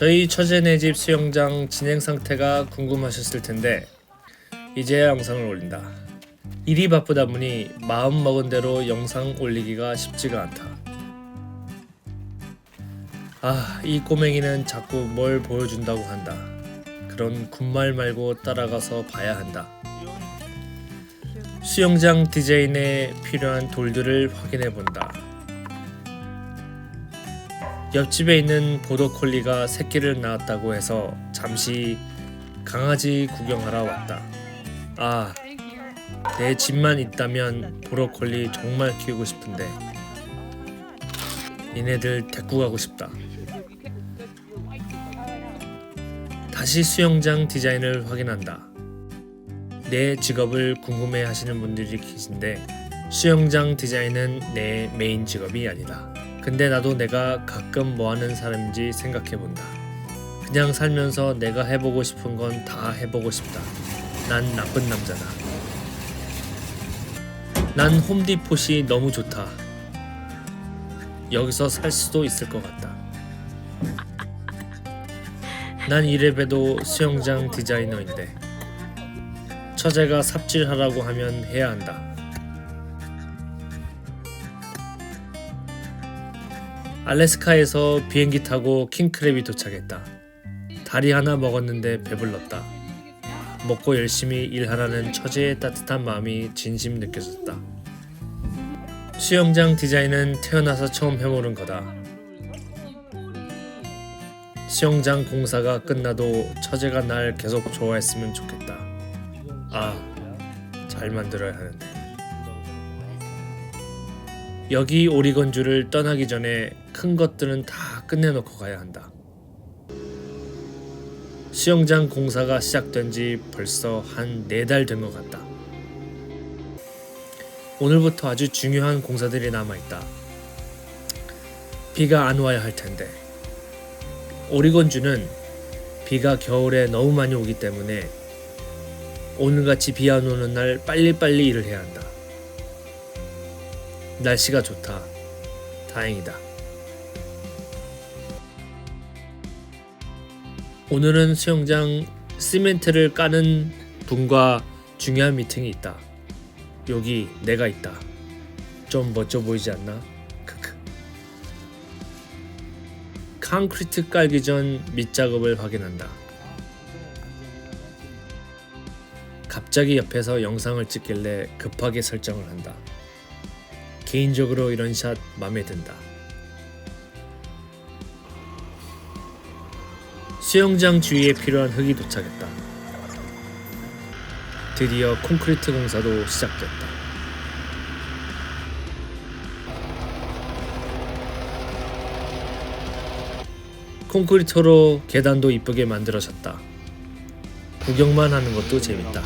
저희 처제네 집 수영장 진행 상태가 궁금하셨을 텐데 이제야 영상을 올린다. 일이 바쁘다 보니 마음 먹은 대로 영상 올리기가 쉽지가 않다. 아, 이 꼬맹이는 자꾸 뭘 보여준다고 한다. 그런 군말 말고 따라가서 봐야 한다. 수영장 디자인에 필요한 돌들을 확인해 본다. 옆집에 있는 보더콜리가 새끼를 낳았다고 해서 잠시 강아지 구경하러 왔다. 아, 내 집만 있다면 보더콜리 정말 키우고 싶은데 얘네들 데리고 가고 싶다. 다시 수영장 디자인을 확인한다. 내 직업을 궁금해 하시는 분들이 계신데 수영장 디자인은 내 메인 직업이 아니다. 근데 나도 내가 가끔 뭐 하는 사람인지 생각해 본다. 그냥 살면서 내가 해보고 싶은 건 다 해보고 싶다. 난 나쁜 남자다. 난 홈디폿이 너무 좋다. 여기서 살 수도 있을 것 같다. 난 이래봬도 수영장 디자이너인데 처제가 삽질하라고 하면 해야 한다. 알래스카에서 비행기 타고 킹크랩이 도착했다. 다리 하나 먹었는데 배불렀다. 먹고 열심히 일하라는 처제의 따뜻한 마음이 진심 느껴졌다. 수영장 디자인은 태어나서 처음 해보는 거다. 수영장 공사가 끝나도 처제가 날 계속 좋아했으면 좋겠다. 아, 잘 만들어야 하는데. 여기 오리건주를 떠나기 전에 큰 것들은 다 끝내놓고 가야 한다. 수영장 공사가 시작된 지 벌써 한 네 달 된 것 같다. 오늘부터 아주 중요한 공사들이 남아있다. 비가 안 와야 할 텐데. 오리건주는 비가 겨울에 너무 많이 오기 때문에 오늘같이 비 안 오는 날 빨리빨리 일을 해야 한다. 날씨가 좋다. 다행이다. 오늘은 수영장 시멘트를 까는 분과 중요한 미팅이 있다. 여기 내가 있다. 좀 멋져 보이지 않나? 크크. 콘크리트 깔기 전 밑작업을 확인한다. 갑자기 옆에서 영상을 찍길래 급하게 설정을 한다. 개인적으로 이런 샷 마음에 든다. 수영장 주위에 필요한 흙이 도착했다. 드디어 콘크리트 공사도 시작됐다. 콘크리트로 계단도 이쁘게 만들어졌다. 구경만 하는 것도 재밌다.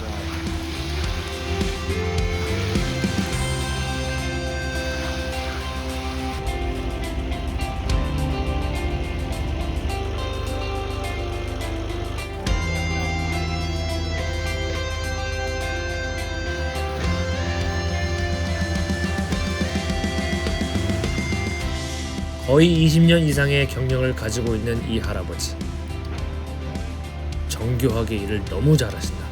거의 20년 이상의 경력을 가지고 있는 이 할아버지. 정교하게 일을 너무 잘하신다.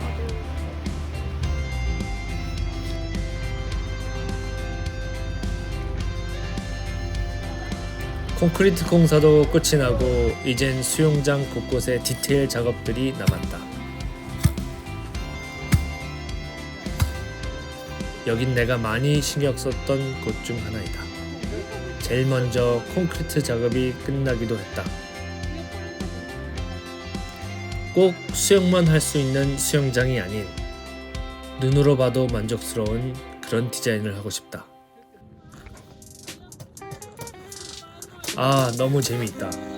콘크리트 공사도 끝이 나고 이젠 수영장 곳곳에 디테일 작업들이 남았다. 여긴 내가 많이 신경 썼던 곳 중 하나이다. 제일 먼저 콘크리트 작업이 끝나기도 했다. 꼭 수영만 할 수 있는 수영장이 아닌 눈으로 봐도 만족스러운 그런 디자인을 하고 싶다. 아, 너무 재미있다.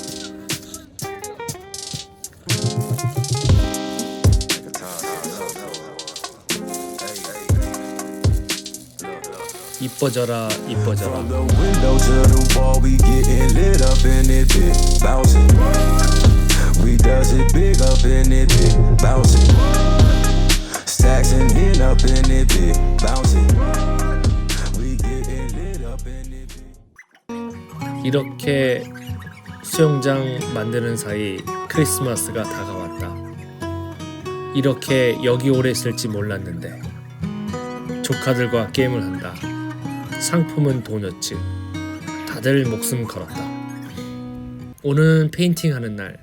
이뻐져라, 이뻐져라. From the window to the wall, we getting lit up in it, bit bouncing. We does it big up in it, bit bouncing. Stacks and in up in it, bit bouncing. We getting lit up in it, bit. 이렇게 수영장 만드는 사이 크리스마스가 다가왔다. 이렇게 여기 오래 있을지 몰랐는데 조카들과 게임을 한다. 상품은 도너츠. 다들 목숨 걸었다. 오늘은 페인팅 하는 날.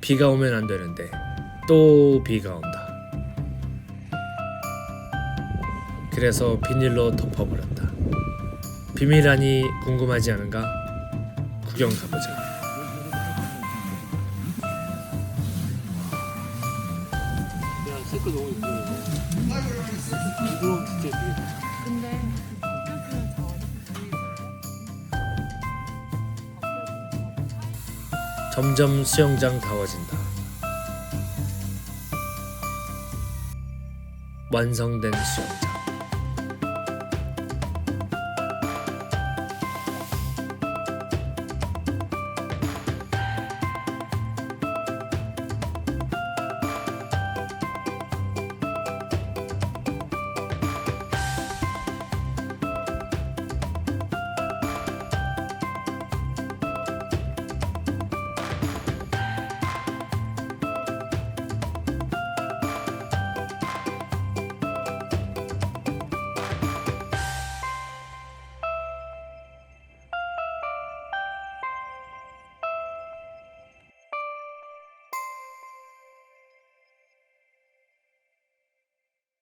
비가 오면 안 되는데 또 비가 온다. 그래서 비닐로 덮어버렸다. 비밀하니 궁금하지 않은가? 구경 가보자. 야, 색깔 너무 진짜 예쁘겠다. 근데 점점 수영장 다워진다. 완성된 수영장.